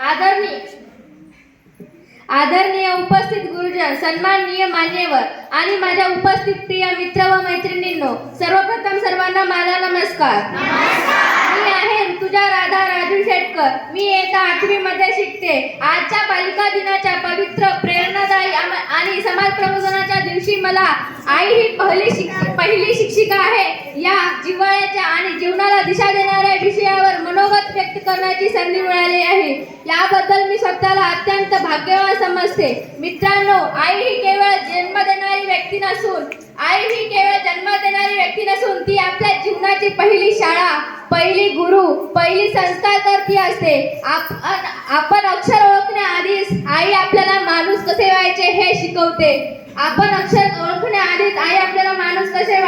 आदरणीय आदरणीय उपस्थित गुरुजन सन्माननीय मान्यवर आणि माझ्या उपस्थित प्रिय मित्र व मैत्रिणींनो सर्वप्रथम सर्वांना माझा नमस्कार. मी आहे ऋतुजा राधा राजू शेटकर मी येता आठवी मध्ये शिकते. आजच्या बालिका दिनाच्या पवित्र प्रेरणादायी आणि समाज प्रबोधनाच्या दिवशी मला आई ही पहिली शिक पहिली शिक्षिका आहे. या जिव्हाळ्याच्या आणि जीवनाला दिशा देणाऱ्या व्यक्त करण्याची संधी मिळाली आहे. याबद्दल मी स्वतःला अत्यंत भाग्यवान समजते. मित्रांनो आई ही केवळ जन्म देणारी व्यक्ती नसून आई ही केवळ जन्म देणारी व्यक्ती नसून ती आपल्या जीवनाची पहिली शाळा पहिली गुरु पहिली संस्कार ती असते. आपण आपण अक्षर ओळखण्याआधीच आई आपल्याला माणूस कसे व्हायचे हे शिकवते. आपण अक्षर ओळखण्याआधीच आई आपल्याला माणूस कसे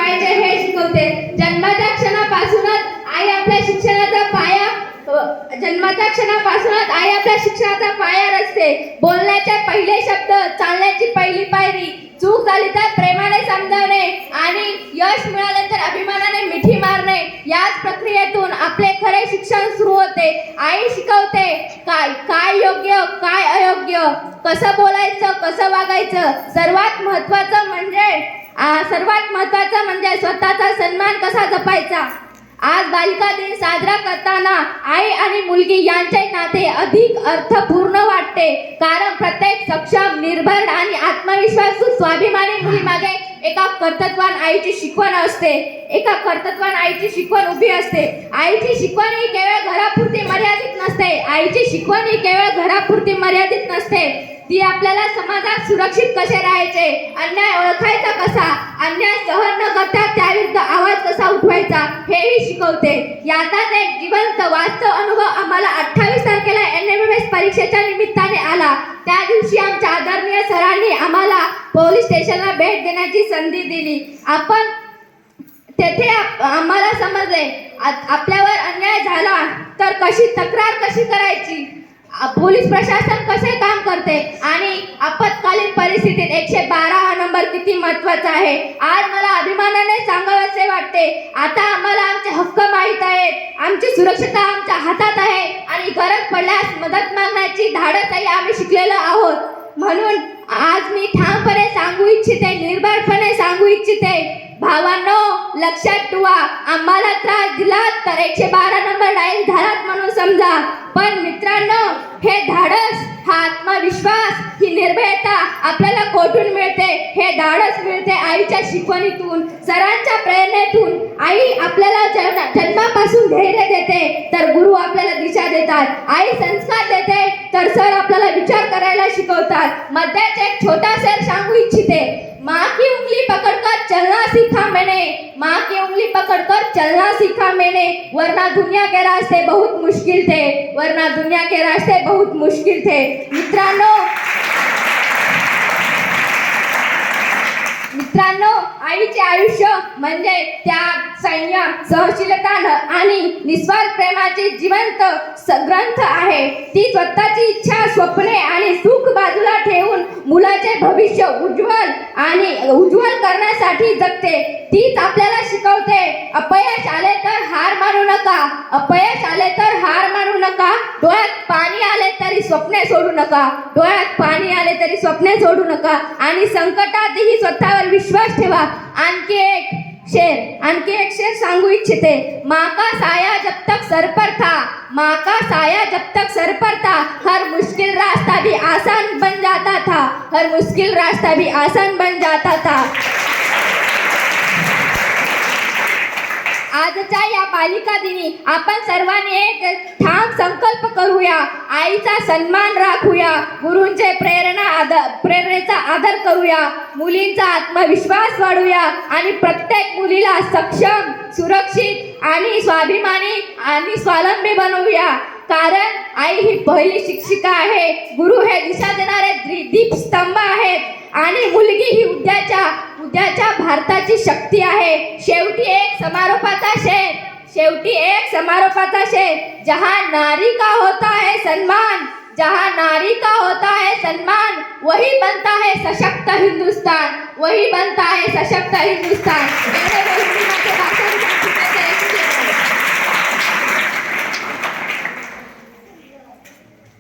जन्माच्या क्षणापासूनच आई आपल्या शिक्षणाचा पाया रचते. बोलण्याचे पहिले शब्द चालण्याची पहिली पायरी चूक झाली तर प्रेमाने समजावणे आणि यश मिळाले तर अभिमानाने मिठी मारणे. याच प्रक्रियेतून आपले खरे शिक्षण सुरू होते. आई शिकवते काय काय योग्य काय अयोग्य? कसं बोलायचं कसं वागायचं? सर्वात महत्त्वाचं म्हणजे सर्वात महत्त्वाचं म्हणजे स्वतःचा सन्मान कसा जपायचा? आज बालिका दिन साजरा करताना आई आणि मुलगी यांचे नाते अधिक अर्थपूर्ण वाटते. कारण प्रत्येक सक्षम निर्भर आणि आत्मविश्वासू स्वाभिमानी मुलीमागे एका कर्तत्वान आईची शिकवण असते. एका कर्तत्वान आईची शिकवण उभी असते. आईची शिकवण ही केवळ घरापुरती मर्यादित नसते. आईची शिकवण ही केवळ घरापुरती मर्यादित नसते. ती आपल्याला समाजात सुरक्षित कसे राहायचे? अन्याय ओळखायचा कसा? अन्याय सहन न करता त्याविरुद्ध आवाज कसा उठवायचा? हेही शिकवते. याचाच एक जिवंत वास्तव अनुभव आम्हाला अठ्ठावीस तारखेला एन एम एम एस परीक्षेच्या निमित्ताने आला. त्या दिवशी आमच्या आदरणीय सरांनी आम्हाला पोलीस स्टेशनला भेट देण्याची संधी दिली. आपण तेथे आम्हाला समजले आ- आपल्यावर अन्याय झाला तर कशी तक्रार कशी करायची? पोलीस प्रशासन कसे काम करते आणि आपत्कालीन परिस्थितीत एकशे बारा हा नंबर किती महत्त्वाचा आहे? आज मला अभिमानाने सांगावेसे वाटते. आता आम्हाला आमचे हक्क माहीत आहेत. आमची सुरक्षता आमच्या हातात आहे आणि गरज पडल्यास मदत मागण्याची धाडसही आम्ही शिकलेलो आहोत. म्हणून आज मी ठामपणे सांगू इच्छिते निर्भयपणे सांगू इच्छिते लक्षात ठेवा. आम्हाला त्रास दिला तर एकशे बारा नंबर डायल धारात म्हणून समजा. पण मित्रांनो हे धाडस हा आत्मविश्वास ही निर्भयता आपल्याला कोठून मिळते? हे धाडस मिळते आईच्या शिकवणीतून सरांच्या प्रेरणेतून. आई आपल्याला जन्म- जन्मापासून धैर्य देते तर गुरु आपल्याला दिशा देतात. आई संस्कार देते तर सर आपल्याला विचार करायला शिकवतात. मध्याच एक छोटा सर सांगू इच्छिते. माकी उंगली पकड माँ की उंगली पकड़कर चलना सीखा मैंने। वरना दुनिया के रास्ते बहुत मुश्किल थे। वरना दुनिया के रास्ते बहुत मुश्किल थे। मित्रांनो मित्रांनो आईचे आयुष्य म्हणजे त्याग संयम सहनशीलता आणि निस्वार्थ प्रेमाचे जिवंत ग्रंथ आहे. ती स्वतःची इच्छा स्वप्ने आणि सुख बाजूला ठेवून मुलाचे भविष्य उज्ज्वल आणि उज्ज्वल करण्यासाठी जगते. तीच आपल्याला शिकवते अपयश आले तर हार मानू नका. अपयश आले तर हार मानू नका. डोळ्यात पा स्वप्ने सोडू नका. डोळ्यात पाणी आले तरी स्वप्ने सोडू नका. आणि संकटातही स्वतःवर विश्वास ठेवा. आणखी एक शेर आणखी एक शेर सांगू इच्छिते. माका साया जब तक सर पर था. माका साया जब तक सर पर था. हर मुश्किल रास्ता भी आसान बन जाता था. हर मुश्किल रास्ता भी आसान बन जाता था. आजच्या या बालिका दिनी आपण सर्वांनी एक ठाम संकल्प करूया आईचा सन्मान राखूया गुरूंचे प्रेरणा आदर प्रेरणेचा आदर करूया मुलींचा आत्मविश्वास वाढूया आणि प्रत्येक मुलीला सक्षम सुरक्षित आणि स्वाभिमानी आणि स्वावलंबी बनवूया. कारण आई ही पहिली शिक्षिका आहे गुरु हे दिशा देणारे दीपस्तंभ आहेत आणि मुलगी ही उद्याच्या उद्याच्या भारताची शक्ती आहे. शेवटी एक समारोपाचा शेर. शेवटी एक समारोह शेर। जहाँ नारी का होता है सम्मान जहाँ नारी का होता है सम्मान वही बनता है सशक्त हिंदुस्तान, वही बनता है सशक्त हिंदुस्तान।